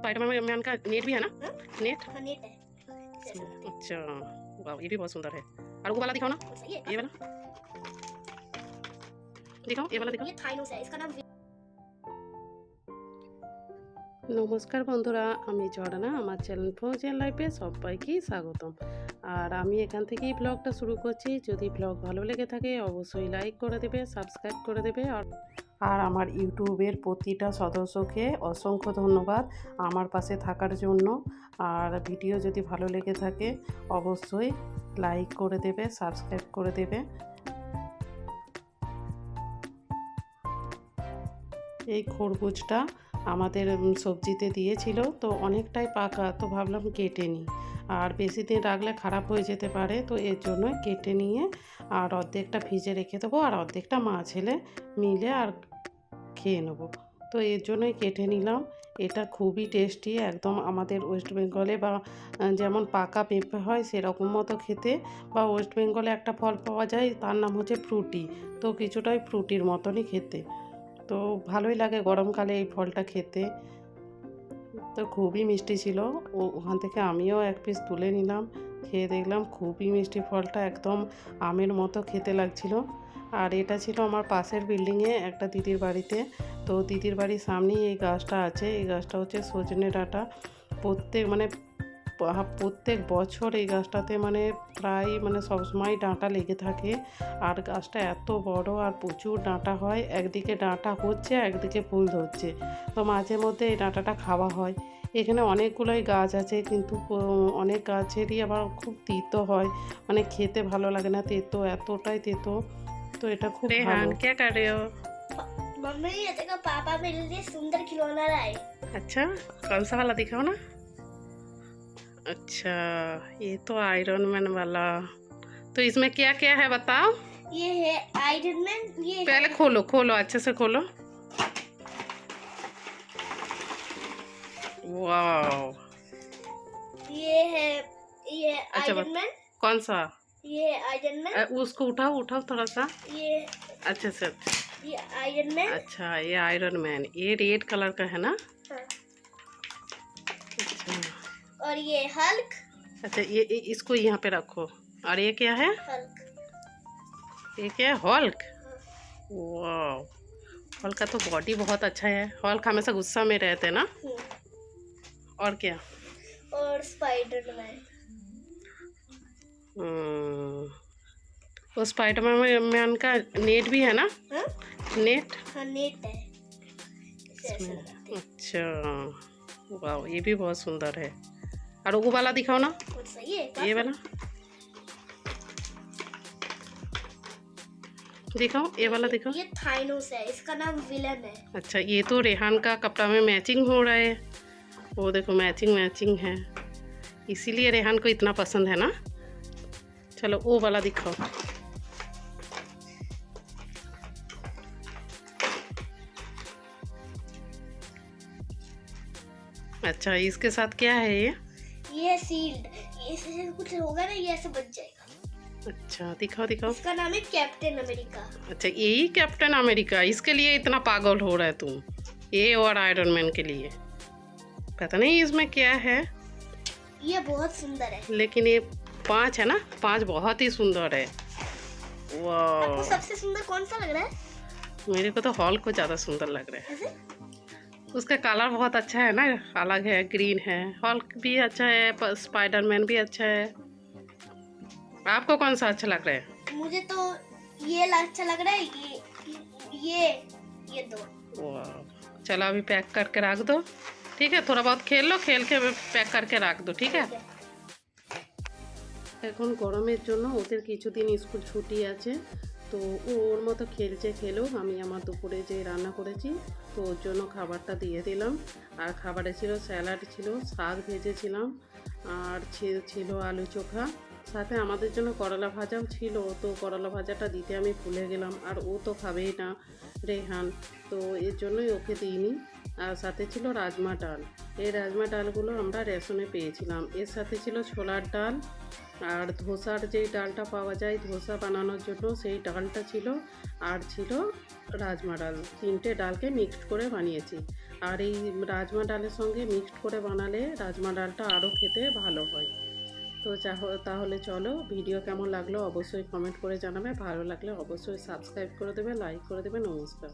Spiderman man का net भी है ना हाँ? नेट हाँ नेट है जैसे लगता है। अच्छा वाह ये भी बहुत सुंदर है और वो वाला दिखाओ ना कौन सा? ये ये वाला दिखाओ ये वाला दिखाओ ये थाइनोस है इसका नाम নমস্কার বন্ধুরা আমি ঝর্ণা আমার চ্যানেল ফ্রোজেন লাইফে সবাইকে স্বাগতম আর আমি এখান থেকেই ব্লগটা শুরু করছি যদি ব্লগ ভালো লেগে থাকে অবশ্যই লাইক করে দেবে সাবস্ক্রাইব করে দেবে আর আর আমার ইউটিউবের প্রতিটা সদস্যকে অসংখ্য ধন্যবাদ আমার পাশে থাকার জন্য। আর ভিডিও যদি ভালো লেগে থাকে, অবশ্যই লাইক করে দেবে, সাবস্ক্রাইব করে দেবে। এই খরবুজটা আমাদের সবজিতে দিয়েছিল, তো অনেকটাই পাকা, তো ভাবলাম কেটে নিই। আর বেশি দিন রাখলে খারাপ হয়ে যেতে পারে, তো এর জন্য কেটে নিয়ে আর অর্ধেকটা ভিজে রেখে দেবো, আর অর্ধেকটা মা ছেলে মিলে আর খেয়ে নেব। তো এর জন্যই কেটে নিলাম। এটা খুবই টেস্টি একদম আমাদের ওয়েস্ট বেঙ্গলে বা যেমন পাকা পেঁপে হয় সেরকম মতো খেতে বা ওয়েস্ট বেঙ্গলে একটা ফল পাওয়া যায়, তার নাম হচ্ছে ফ্রুটি তো কিছুটাই ফ্রুটির মতনই খেতে। তো ভালোই লাগে গরমকালে এই ফলটা খেতে। তো খুবই মিষ্টি ছিল। ওখান থেকে আমিও এক পিস তুলে নিলাম। খেয়ে দেখলাম খুবই মিষ্টি ফলটা, একদম আমের মতো খেতে লাগছিল। আর এটা ছিল আমার পাশের বিল্ডিংয়ে একটা দিদির বাড়িতে। তো দিদির বাড়ির সামনেই এই গাছটা আছে। এই গাছটা হচ্ছে সজনে ডাঁটা। প্রত্যেক মানে প্রত্যেক বছর এই গাছটাতে মানে প্রায় মানে সবসময় ডাঁটা লেগে থাকে। আর গাছটা এত বড় আর প্রচুর ডাঁটা হয়। একদিকে ডাঁটা হচ্ছে, একদিকে ফুল ধরছে। তো মাঝে মধ্যে এই ডাঁটাটা খাওয়া হয়। এখানে অনেকগুলোই গাছ আছে কিন্তু অনেক গাছেরই আবার খুব তিতো হয়। মানে খেতে ভালো লাগে না তেতো, এতটাই তেতো। তো এটা খুব ভালো क्या कर रहे हो मम्मी ये देखो पापा मेरे लिए सुंदर खिलौना लाए अच्छा कौन सा वाला दिखाओ ना अच्छा ये तो आयरन मैन वाला तो इसमें क्या क्या है बताओ ये है आयरन मैन ये है- पहले खोलो खोलो अच्छे से खोलो वाओ ये है ये अच्छा, आयरन मैन कौन सा ये आयरन मैन अ, उसको उठाओ उठाओ थोड़ा सा ये अच्छे से। ये आयरन मैन अच्छा ये आयरन मैन। ये रेड कलर का है ना? हाँ। अच्छा। और ये हल्क? अच्छा ये इसको यहाँ पे रखो। और ये क्या है? हल्क। ये क्या है? हॉल्क? वाह हॉल्क का तो बॉडी बहुत अच्छा है। हॉल्क हमेशा गुस्सा में रहते हैं ना? हम्म, और क्या? और स्पाइडर मैन हम्म, वो स्पाइडरमैन मैन का नेट भी है ना? हाँ? नेट हाँ नेट है। हैं। अच्छा। वाह ये भी बहुत सुंदर है। और वो वाला दिखाओ ना। ये ये वाला। दिखाओ ये वाला दिखाओ। ये थाइनोस है इसका नाम विलन है। अच्छा ये तो रेहान का कपड़ा में मैचिंग हो रहा है। वो देखो मैचिंग मैचिंग है। इसीलिए रेहान को इतना पसंद है ना। चलो वो वाला दिखाओ। अच्छा इसके साथ क्या है ये? ये सील्ड इससे कुछ होगा ना ये ऐसे बच जाएगा। अच्छा दिखाओ दिखाओ। इसका नाम है कैप्टन अमेरिका अच्छा यही कैप्टन अमेरिका इसके लिए इतना पागल हो रहा है तुम? ये और आयरन मैन के लिए। पता नहीं इसमें क्या है। ये बहुत सुंदर है। लेकिन ये पाँच है ना? पाँच बहुत ही सुंदर है। आपको सबसे सुंदर कौन सा लग रहा है? मेरे को तो हॉल को ज़्यादा सुंदर लग रहा है। उसका कलर बहुत अच्छा है ना? अलग है ग्रीन है। हॉल भी अच्छा है स्पाइडरमैन भी अच्छा है। आपको कौन सा अच्छा लग रहा है? मुझे तो ये अच्छा लग रहा है ये ये ये दो। चलो अभी पैक करके रख दो। ठीक है थोड़ा बहुत खेल लो खेल के पैक करके रख दो ठीक है। এখন গরমের জন্য ওদের কিছুদিন স্কুল ছুটি আছে। তো ও ওর মতো খেলছে খেলেও আমি আমার দুপুরে যে রান্না করেছি, তো ওর জন্য খাবারটা দিয়ে দিলাম। আর খাবারে ছিল স্যালাড ছিল, শাক ভেজেছিলাম। আর ছিল আলু চোখা। সাথে আমাদের জন্য করলা ভাজাও ছিল, তো করলা ভাজাটা দিতে আমি ভুলে গেলাম। আর ও তো খাবেই না, রেহান। তো এর জন্যই ওকে দিইনি। আর সাথে ছিল রাজমা ডাল। এই রাজমা ডালগুলো আমরা রেশনে পেয়েছিলাম। এর সাথে ছিল ছোলার ডাল আর ধোসার যেই ডালটা পাওয়া যায়, ধোসা বানানোর জন্য সেই ডালটা ছিল আর ছিল রাজমা ডাল। তিনটে ডালকে মিক্সড করে বানিয়েছি। আর এই রাজমা ডালের সঙ্গে মিক্সড করে বানালে রাজমা ডালটা আরও খেতে ভালো হয়। তো তাহলে চলো, ভিডিও কেমন লাগল অবশ্যই কমেন্ট করে জানাবে। ভালো লাগলে অবশ্যই সাবস্ক্রাইব করে দেবে, লাইক করে দেবে, নমস্কার।